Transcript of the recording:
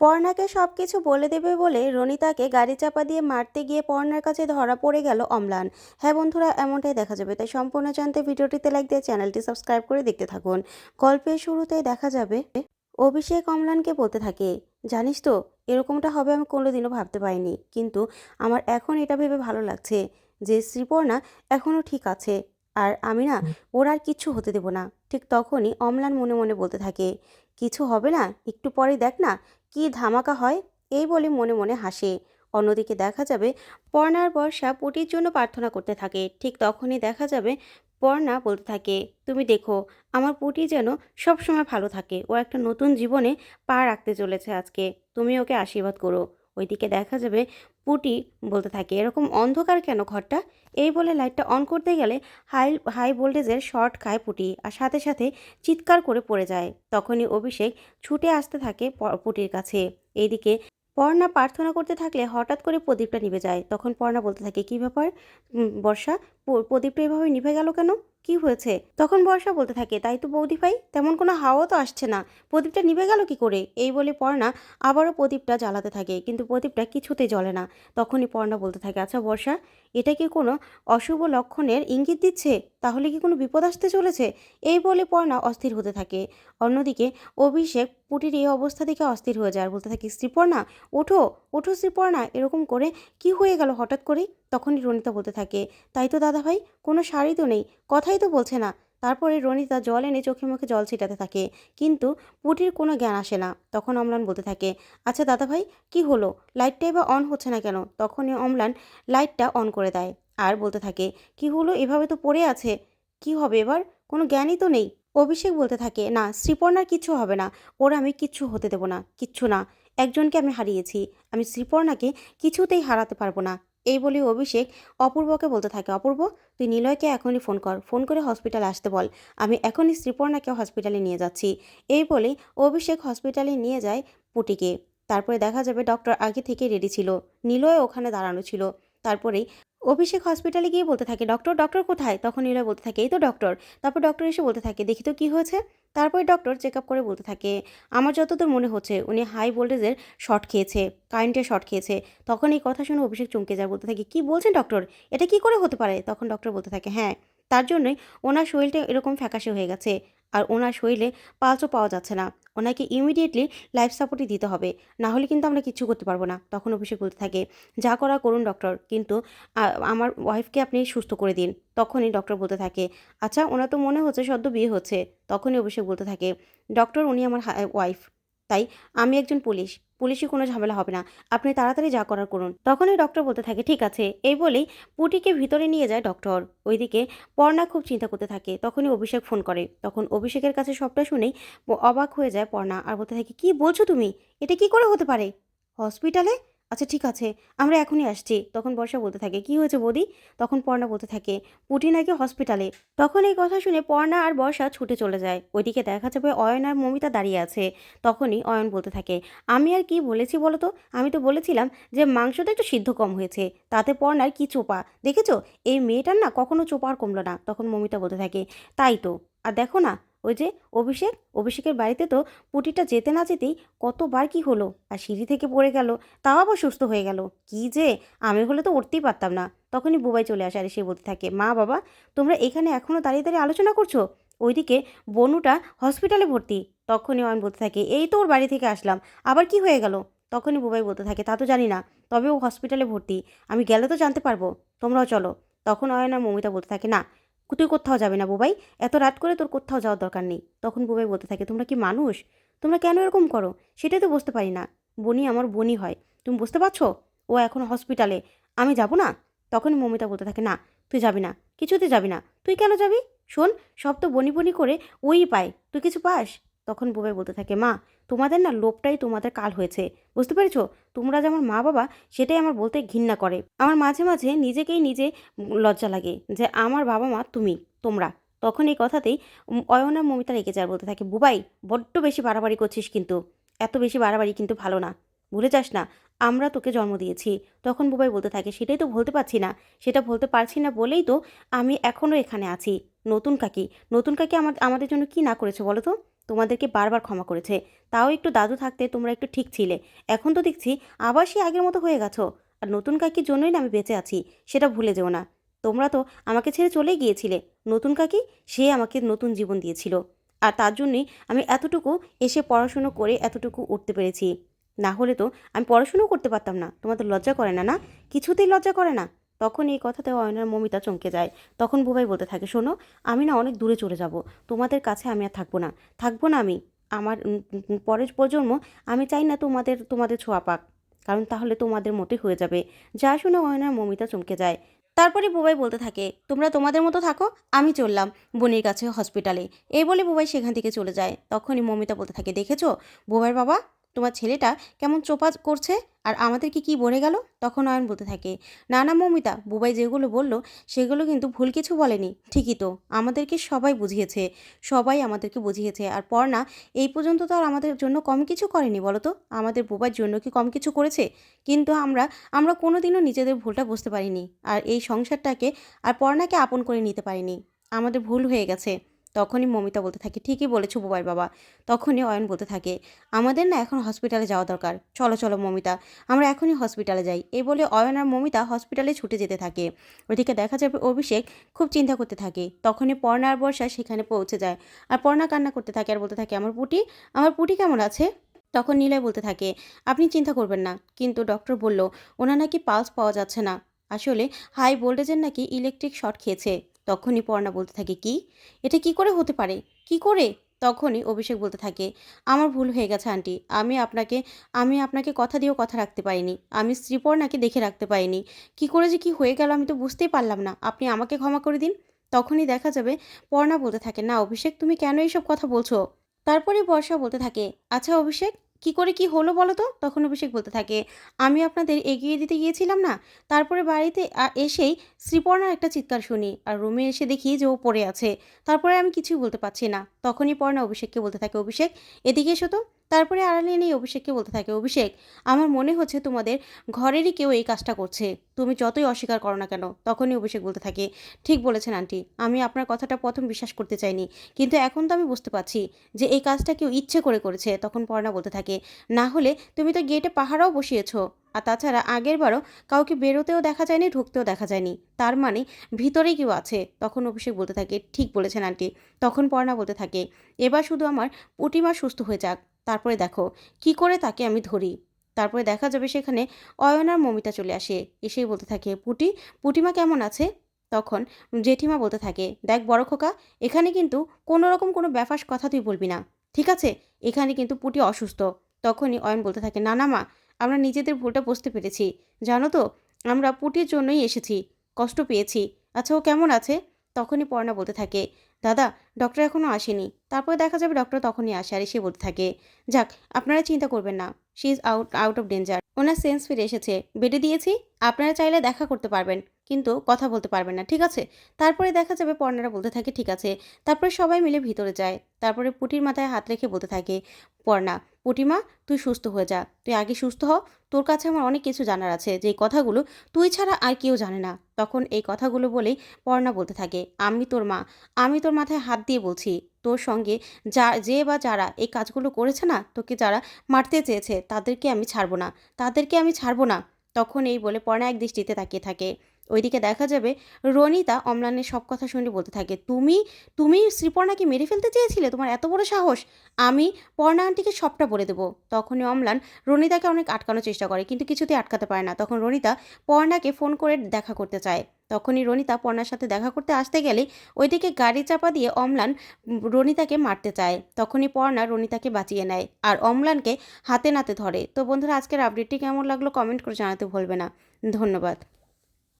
পর্ণাকে সব কিছু বলে দেবে বলে রনিতাকে গাড়ি চাপা দিয়ে মারতে গিয়ে পর্ণার কাছে ধরা পড়ে গেল অম্লান। হ্যাঁ বন্ধুরা এমনটাই দেখা যাবে। তাই সম্পূর্ণ জানতে ভিডিওটিতে লাইক দিয়ে চ্যানেলটি সাবস্ক্রাইব করে দেখতে থাকুন। গল্পের শুরুতে দেখা যাবে অভিষেক অম্লানকে বলতে থাকে জানিস তো এরকমটা হবে আমি কোনোদিনও ভাবতে পারিনি। কিন্তু আমার এখন এটা ভেবে ভালো লাগছে যে শ্রীপর্ণা এখনও ঠিক আছে। আর আমি না ওর আর কিচ্ছু হতে দেব না। ঠিক তখনই অম্লান মনে মনে বলতে থাকে কিছু হবে না, একটু পরে দেখ না কি ধামাকা হয়। এই বলে মনে মনে হাসে। অন্যদিকে দেখা যাবে পর্ণার বর্ষা পুটির জন্য প্রার্থনা করতে থাকে। ঠিক তখনই দেখা যাবে পর্ণা বলতে থাকে, তুমি দেখো, আমার পুটি যেন সবসময় ভালো থাকে। ও একটা নতুন জীবনে পা রাখতে চলেছে আজকে। তুমি ওকে আশীর্বাদ করো। ওইদিকে দেখা যাবে পুটি বলতে থাকে। এরকম অন্ধকার কেন ঘরটা? এই বলে লাইটটা অন করতে গেলে হাই হাই ভোল্টেজের শর্ট খায় পুটি আর সাথে সাথে চিৎকার করে পড়ে যায়। তখনই অভিষেক ছুটে আসতে থাকে পুটির কাছে। এইদিকে পর্ণা প্রার্থনা করতে থাকলে হঠাৎ করে প্রদীপটা নিভে যায়। তখন পর্ণা বলতে থাকে, কী ব্যাপার? বর্ষা প্রদীপটা এভাবে নিভে গেল কেন? কি হয়েছে? তখন বর্ষা বলতে থাকে, তাই তো বৌদি ভাই, তেমন কোনো হাওয়া তো আসছে না। প্রদীপটা নিভে গেল কি করে? এই বলে পর্ণা আবারও প্রদীপটা জ্বালাতে থাকে, কিন্তু প্রদীপটা কিছুতেই জ্বলে না। তখনই পর্ণা বলতে থাকে আচ্ছা বর্ষা এটা কি কোনো অশুভ লক্ষণের ইঙ্গিত দিচ্ছে? তাহলে কি কোনো বিপদ আসতে চলেছে? এই বলে পর্ণা অস্থির হতে থাকে। অন্যদিকে অভিষেক পুটির এই অবস্থা দেখে অস্থির হয়ে যায় আর বলতে থাকে শ্রীপর্ণা ওঠো ওঠো শ্রীপর্ণা এরকম করে কি হয়ে গেল হঠাৎ করেই? তখনই রণিতা বলতে থাকে, তাই তো দাদা ভাই কোনো শাড়ি তো নেই, কথাই তো বলছে না। তারপরে রনিতা জল এনে চোখে মুখে জল ছিটাতে থাকে। কিন্তু পুটির কোনো জ্ঞান আসে না। তখন অম্লান বলতে থাকে আচ্ছা দাদা ভাই কি হলো? লাইটটাই বা অন হচ্ছে না কেন? তখনই অম্লান লাইটটা অন করে দেয় আর বলতে থাকে, কি হলো? এভাবে তো পড়ে আছে। কি হবে এবার? কোনো জ্ঞানই তো নেই। অভিষেক বলতে থাকে, না, শ্রীপর্ণার কিচ্ছু হবে না। ওর আমি কিচ্ছু হতে দেবো না, কিচ্ছু না। একজনকে আমি হারিয়েছি। আমি শ্রীপর্ণাকে কিছুতেই হারাতে পারব না। এই বলে অভিষেক অপূর্বকে বলতে থাকে, অপূর্ব, তুই নিলয়কে এখনই ফোন কর। ফোন করে হসপিটালে আসতে বল। আমি এখনই শ্রীপর্ণাকে হসপিটালে নিয়ে যাচ্ছি। এই বলে অভিষেক হসপিটালে নিয়ে যায় পুটিকে। তারপরে দেখা যাবে ডক্টর আগে থেকে রেডি ছিল। নিলয় ওখানে দাঁড়ানো ছিল। তারপরেই অভিষেক হসপিটালে গিয়ে বলতে থাকে ডক্টর ডক্টর কোথায়? তখন নিলয় বলতে থাকে, এই তো ডক্টর তারপর ডক্টর এসে বলতে থাকে, দেখি তো কী হয়েছে? তারপরে ডক্টর চেক আপ করে বলতে থাকে, আমার যতদূর মনে হচ্ছে, উনি হাই ভোল্টেজের শর্ট খেয়েছে, কারেন্টের শর্ট খেয়েছে। তখন এই কথা শুনে অভিষেক চমকে যায়, বলতে থাকে, কি বলছেন ডক্টর এটা কি করে হতে পারে? তখন ডক্টর বলতে থাকে হ্যাঁ তার জন্যই ওনার শরীরটা এরকম ফ্যাকাশে হয়ে গেছে। আর ওনার শরীরে পালসও পাওয়া যাচ্ছে না। ওনাকে ইমিডিয়েটলি লাইফ সাপোর্টই দিতে হবে। না হলে কিন্তু আমরা কিছু করতে পারব না। তখন অভিষেক বলতে থাকে, যা করা করুন ডক্টর কিন্তু আমার ওয়াইফকে আপনি সুস্থ করে দিন। তখনই ডক্টর বলতে থাকে আচ্ছা ওনার তো মনে হচ্ছে সদ্য বিয়ে হচ্ছে। তখনই অভিষেক বলতে থাকে ডক্টর উনি আমার ওয়াইফ তাই আমি একজন পুলিশ। পুলিশই কোনো ঝামেলা হবে না। আপনি তাড়াতাড়ি যা করার করুন। তখনই ডক্টর বলতে থাকে, ঠিক আছে। এই বলেই পুটিকে ভিতরে নিয়ে যায় ডক্টর। ওইদিকে পর্ণা খুব চিন্তা করতে থাকে। তখনই অভিষেক ফোন করে। তখন অভিষেকের কাছে সবটা শুনেই অবাক হয়ে যায় পর্ণা। আর বলতে থাকে, কি বলছো তুমি? এটা কি করে হতে পারে? হসপিটালে? আচ্ছা ঠিক আছে, আমরা এখনই আসছি। তখন বর্ষা বলতে থাকে, কি হয়েছে বৌদি? তখন পর্ণা বলতে থাকে, পুটি নাকি হসপিটালে তখন এই কথা শুনে পর্ণা আর বর্ষা ছুটে চলে যায়। ওইদিকে দেখা যাবে অয়ন আর মমিতা দাঁড়িয়ে আছে। তখনই অয়ন বলতে থাকে, আমি আর কি বলেছি বলো তো? আমি তো বলেছিলাম যে মাংসটা একটু সিদ্ধ কম হয়েছে, তাতে পর্ণার কি চোপা? দেখেছ? এই মেয়েটার না কখনো চোপা আর কমলো না। তখন মমিতা বলতে থাকে, তাই তো। আর দেখো না ওই যে অভিষেক, অভিষেকের বাড়িতে তো পুটিটা যেতে না যেতেই কতবার কি হলো আর সিঁড়ি থেকে পড়ে গেল, তাও আবার সুস্থ হয়ে গেল। কি যে আমি হলে তো উঠতেই পারতাম না। তখনই বুবাই চলে আসে আর সে বলতে থাকে, মা বাবা, তোমরা এখানে এখনও দাঁড়িয়ে দাঁড়িয়ে আলোচনা করছ? ওইদিকে বনুটা হসপিটালে ভর্তি। তখনই অয়ন বলতে থাকে, এই তো ওর বাড়ি থেকে আসলাম, আবার কি হয়ে গেল? তখনই বুবাই বলতে থাকে, তা তো জানি না, তবে ও হসপিটালে ভর্তি, আমি গেলে তো জানতে পারব, তোমরাও চলো। তখন অয়ন আর মমিতা বলতে থাকে, না তুই কোথাও যাবে না বুবাই। এত রাত করে তোর কোথাও যাওয়ার দরকার নেই। তখন বুবাই বলতে থাকে, তোমরা কি মানুষ? তোমরা কেন এরকম করো? সেটাই তো বুঝতে পারি না। বনি আমার বনি হয়। তুমি বুঝতে পারছ? ও এখন হসপিটালে আমি যাব না? তখন মমিতা বলতে থাকে, না, তুই যাবি না। কিছুতে যাবি না। তুই কেন যাবি? শোন, সব তো বনি বনি করে ওই পায়। তুই কিছু পাস? তখন বুবাই বলতে থাকে, মা, তোমাদের না লোভটাই তোমাদের কাল হয়েছে। বুঝতে পেরেছ? তোমরা যেমন মা বাবা সেটাই আমার বলতে ঘৃণা করে। আমার মাঝে মাঝে নিজেকেই নিজে লজ্জা লাগে যে আমার বাবা মা তুমি, তোমরা। তখন এই কথাতেই অয়ন মমিতা রেগে যায় বলতে থাকে, বুবাই, বড্ড বেশি বাড়াবাড়ি করছিস কিন্তু। এত বেশি বাড়াবাড়ি কিন্তু ভালো না। ভুলে যাস না, আমরা তোকে জন্ম দিয়েছি। তখন বুবাই বলতে থাকে, সেটাই তো বলতে পারছি না। সেটা বলতে পারছি না বলেই তো আমি এখনও এখানে আছি। নতুন কাকি। নতুন কাকি আমার আমাদের জন্য কি না করেছে বলো তো? তোমাদেরকে বারবার ক্ষমা করেছে। তাও একটু দাদু থাকতে তোমরা একটু ঠিক ছিলে। এখন তো দেখছি আবার সে আগের মতো হয়ে গেছো। আর নতুন কাকির জন্যই না আমি বেঁচে আছি, সেটা ভুলে যেও না। তোমরা তো আমাকে ছেড়ে চলেই গিয়েছিলে। নতুন কাকি, সে আমাকে নতুন জীবন দিয়েছিল। আর তার জন্যই আমি এতটুকু এসে পড়াশুনো করে এতটুকু উঠতে পেরেছি। না হলে তো আমি পড়াশুনোও করতে পারতাম না। তোমাদের লজ্জা করে না না? কিছুতেই লজ্জা করে না? তখন এই কথাতে অয়নার মমিতা চমকে যায়। তখন বুবাই বলতে থাকে, শোনো, আমি না অনেক দূরে চলে যাব। তোমাদের কাছে আমি আর থাকব না। থাকব না আমি। আমার পরের প্রজন্ম, আমি চাই না তোমাদের তোমাদের ছোঁয়া পাক। কারণ তাহলে তোমাদের মতোই হয়ে যাবে। যা শুনে অয়নার মমিতা চমকে যায়। তারপরে বুবাই বলতে থাকে, তোমরা তোমাদের মতো থাকো, আমি চললাম বোনের কাছে হসপিটালে এই বলে বুবাই সেখান থেকে চলে যায়। তখনই মমিতা বলতে থাকে, দেখেছ? বুবাইয়ের বাবা তোমার ছেলেটা কেমন চোপা করছে? আর আমাদেরকে কি বলে গেল? তখন অয়ন বলতে থাকে না না মমিতা, বুবাই যেগুলো বলল সেগুলো কিন্তু ভুল কিছু বলেনি। ঠিকই তো, আমাদেরকে সবাই বুঝিয়েছে, সবাই আমাদেরকে বুঝিয়েছে। আর পড়না এই পর্যন্ত তো আর আমাদের জন্য কম কিছু করেনি, বলো তো? আমাদের বুবাইয়ের জন্য কি কম কিছু করেছে? কিন্তু আমরা আমরা কোনোদিনও নিজেদের ভুলটা বুঝতে পারিনি। আর এই সংসারটাকে, আর পড়নাকে আপন করে নিতে পারিনি। আমাদের ভুল হয়ে গেছে। তখনই মমিতা বলতে থাকে, ঠিকই বলেছ বুবাইয়ের বাবা। তখনই অয়ন বলতে থাকে, আমাদের না এখন হসপিটালে যাওয়া দরকার। চলো চলো মমিতা, আমরা এখনই হসপিটালে যাই। এই বলে অয়ন আর মমিতা হসপিটালে ছুটে যেতে থাকে। ওইদিকে দেখা যাবে অভিষেক খুব চিন্তা করতে থাকে। তখনই পর্ণা আর বর্ষা সেখানে পৌঁছে যায়। আর পর্ণা কান্না করতে থাকে আর বলতে থাকে, আমার পুটি আমার পুটি কেমন আছে? তখন নীলয় বলতে থাকে, আপনি চিন্তা করবেন না। কিন্তু ডক্টর বলল, ওনার নাকি পালস পাওয়া যাচ্ছে না। আসলে হাই ভোল্টেজের নাকি ইলেকট্রিক শর্ট খেয়েছে। তখনই পর্ণা বলতে থাকে, কি? এটা কি করে হতে পারে? কি করে? তখনই অভিষেক বলতে থাকে, আমার ভুল হয়ে গেছে, আন্টি। আমি আপনাকে আমি আপনাকে কথা দিয়েও কথা রাখতে পারিনি। আমি শ্রীপর্ণাকে দেখে রাখতে পারিনি। কি করে যে কি হয়ে গেল আমি তো বুঝতেই পারলাম না। আপনি আমাকে ক্ষমা করে দিন। তখনই দেখা যাবে পর্ণা বলতে থাকে, না, অভিষেক, তুমি কেন এইসব কথা বলছো? তারপরে বর্ষা বলতে থাকে আচ্ছা অভিষেক কি করে কি হলো বলো তো তখন অভিষেক বলতে থাকে, আমি আপনাদের এগিয়ে দিতে গিয়েছিলাম না। তারপরে বাড়িতে এসেই শ্রীপর্ণার একটা চিৎকার শুনি আর রুমে এসে দেখি যে ও পড়ে আছে। তারপরে আমি কিছুই বলতে পারছি না। তখনই পর্ণা অভিষেককে বলতে থাকে, অভিষেক, এদিকে এসো তো। তারপরে আড়ালে নেই অভিষেককে বলতে থাকে, অভিষেক, আমার মনে হচ্ছে তোমাদের ঘরেরই কেউ এই কাজটা করছে। তুমি যতই অস্বীকার করো না কেন, তখনই অভিষেক বলতে থাকে, ঠিক বলেছেন আন্টি, আমি আপনার কথাটা প্রথম বিশ্বাস করতে চাইনি। কিন্তু এখন তো আমি বুঝতে পারছি যে এই কাজটা কেউ ইচ্ছে করে করেছে, তখন পর্ণা বলতে থাকে, না হলে তুমি তো গেটে পাহারাও বসিয়েছো। আর তাছাড়া আগের বারও কাউকে বেরোতেও দেখা যায়নি, ঢুকতেও দেখা যায়নি। তার মানে ভিতরেই কেউ আছে, তখন অভিষেক বলতে থাকে, ঠিক বলেছেন আন্টি, তখন পর্ণা বলতে থাকে, এবার শুধু আমার পুটিমা সুস্থ হয়ে যাক। তারপরে দেখো, কি করে তাকে আমি ধরি? তারপরে দেখা যাবে সেখানে অয়ন আর মমিতা চলে আসে, এসেই বলতে থাকে, পুটি, পুটিমা কেমন আছে? তখন জেঠিমা বলতে থাকে, দেখ বড় খোকা, এখানে কিন্তু কোনো রকম কোনো ব্যাপার কথা তুই বলবি না, ঠিক আছে? এখানে কিন্তু পুটি অসুস্থ। তখনই অয়ন বলতে থাকে, না না, মা, আমরা নিজেদের ভুলটা বুঝতে পেরেছি। জানো তো, আমরা পুটির জন্যই এসেছি, কষ্ট পেয়েছি। আচ্ছা ও কেমন আছে? তখনই পর্ণা বলতে থাকে দাদা ডক্টর এখনও আসেনি। তারপরে দেখা যাবে ডক্টর তখনই আসে আর এসে বলতে থাকে, যাক, আপনারা চিন্তা করবেন না she is out out of danger owner sense ফিরে এসেছে, বেডে দিয়েছি, আপনারা চাইলে দেখা করতে পারবেন। কিন্তু কথা বলতে পারবেন না, ঠিক আছে? তারপরে দেখা যাবে পর্ণারা বলতে থাকে, ঠিক আছে। তারপরে সবাই মিলে ভিতরে যায়। তারপরে পুটির মাথায় হাত রেখে বলতে থাকে, পর্ণা, পুটিমা, তুই সুস্থ হয়ে যা। তুই আগে সুস্থ হ। তোর কাছে আমার অনেক কিছু জানার আছে। যে কথাগুলো তুই ছাড়া আর কেউ জানে না। তখন এই কথাগুলো বলেই পর্ণা বলতে থাকে, আমি তোর মা। আমি তোর মাথায় হাত দিয়ে বলছি, তোর সঙ্গে যা, যে বা যারা এই কাজগুলো করেছে না, তোকে যারা মারতে চেয়েছে, তাদেরকে আমি ছাড়বো না। তাদেরকে আমি ছাড়বো না। তখন এই বলে পর্ণা এক দৃষ্টিতে তাকিয়ে থাকে। ওইদিকে দেখা যাবে রনিতা অম্লানের সব কথা শুনে বলতে থাকে, তুমি তুমি শ্রীপর্ণাকে মেরে ফেলতে চেয়েছিলে? তোমার এত বড় সাহস। আমি পর্ণা আন্টিকে সবটা বলে দেবো। তখনই অম্লান রনিতাকে অনেক আটকানোর চেষ্টা করে, কিন্তু কিছুতেই আটকাতে পারে না। তখন রনিতা পর্ণাকে ফোন করে দেখা করতে চায়। তখনই রনিতা পর্ণার সাথে দেখা করতে আসতে গেলে ওইদিকে গাড়ি চাপা দিয়ে অম্লান রনিতাকে মারতে চায়। তখনই পর্ণা রনিতাকে বাঁচিয়ে নেয় আর অম্লানকে হাতে নাতে ধরে। তো বন্ধুরা, আজকের আপডেটটি কেমন লাগল কমেন্ট করে জানাতে ভুলবে না। ধন্যবাদ।